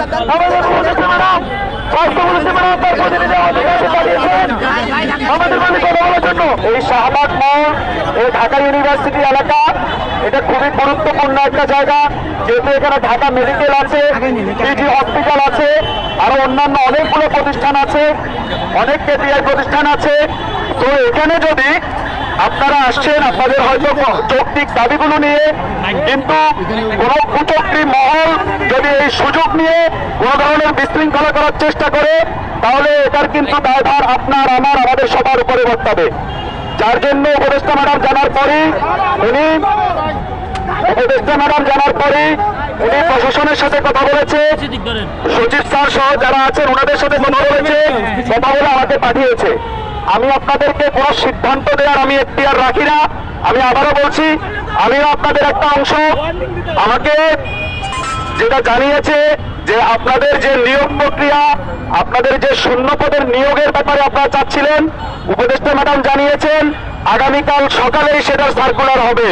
আমাদের উপদেষ্টা ম্যাডাম স্বাস্থ্য উপদেষ্টা ম্যাডাম তার প্রতিনিধি আমাদের কাছে আমাদের মানে কথা বলার জন্য এই শাহবাগ মোড়, এই ঢাকা ইউনিভার্সিটি এলাকা, এটা খুবই গুরুত্বপূর্ণ একটা জায়গা। যেহেতু এখানে ঢাকা মেডিকেল আছে পিজি হসপিটাল আছে, আরও অন্যান্য অনেকগুলো প্রতিষ্ঠান আছে, অনেক কেপিআই প্রতিষ্ঠান আছে। তো এখানে যদি আপনারা আসছেন আপনাদের হয়তো যৌক্তিক দাবিগুলো নিয়ে, কিন্তু কোন কুচক্রী মহল যদি এই সুযোগ নিয়ে কোন ধরনের বিশৃঙ্খলা করার চেষ্টা করে, তাহলে এটার কিন্তু দায়ভার আপনার, আমার, আমাদের সবার উপরে বর্তাবে। যার জন্য উপদেষ্টা ম্যাডাম জানার পরই উনি উপদেষ্টা ম্যাডাম জানার পরই উনি প্রশাসনের সাথে কথা বলেছে। সচিব স্যার সহ যারা আছেন, ওনাদের সাথে কথা বলেছে। কথা বলে আমাকে পাঠিয়েছে। আমি আপনাদেরকে কোনো সিদ্ধান্ত দেওয়ার আমি এখতিয়ার রাখি না। আমি আবারও বলছি, আমিও আপনাদের একটা অংশ। আমাকে যেটা জানিয়েছে যে আপনাদের যে নিয়োগ প্রক্রিয়া, আপনাদের যে শূন্য পদের নিয়োগের ব্যাপারে আপনারা চাচ্ছিলেন, উপদেষ্টা ম্যাডাম জানিয়েছেন, আগামীকাল সকালেই সেটার সার্কুলার হবে।